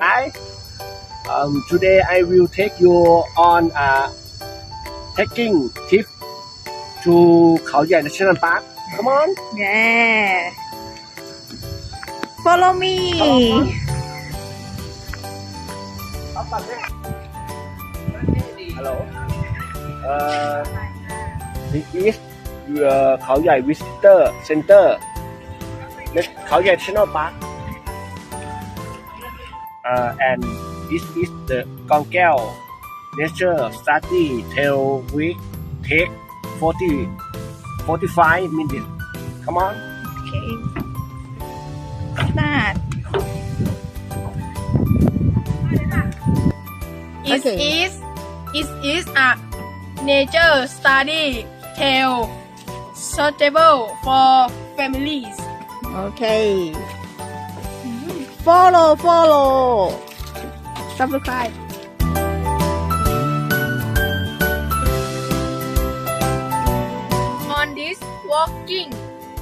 Hi. Um, today I will take you on a trekking trip to เขาใหญ่ National Park. Come on. Yeah. Follow me. Hello. Uh, this is your เขาใหญ่ Visitor Center. Net- เขาใหญ่ National Park. uh, and this is the Gongkel Nature Study Tail Week take 40, 45 minutes. Come on. Okay. Start. It okay. is it is a nature study tale suitable for families. Okay Follow, follow. Subscribe. On this walking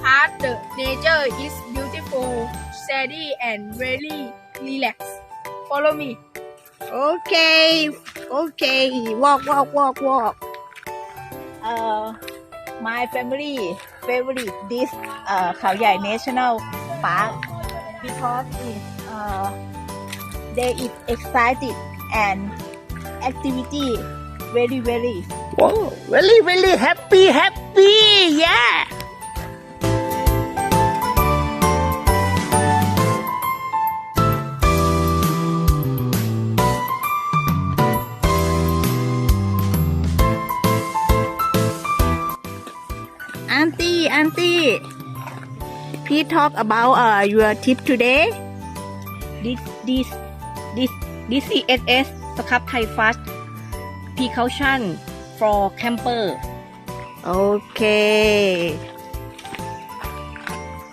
path, the nature is beautiful, steady, and very relaxed. Follow me. Okay. Okay. Walk, walk, walk, walk. Uh, my family favorite this uh เขาใหญ่ National Park because it uh they is excited and activity. Very very. Wow, really, really happy, happy, yeah. Auntie, Auntie, please talk about uh, your tip today. This, this, this, this CSS สครับไทยฟัส precaution for camper. Okay.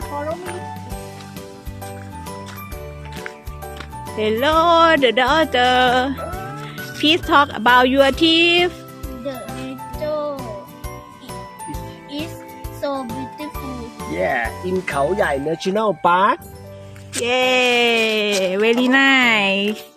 Follow me. Hello, the daughter. Please talk about your tip The nature is so beautiful. Yeah, in เขาใหญ่ National Park. Yay, very nice.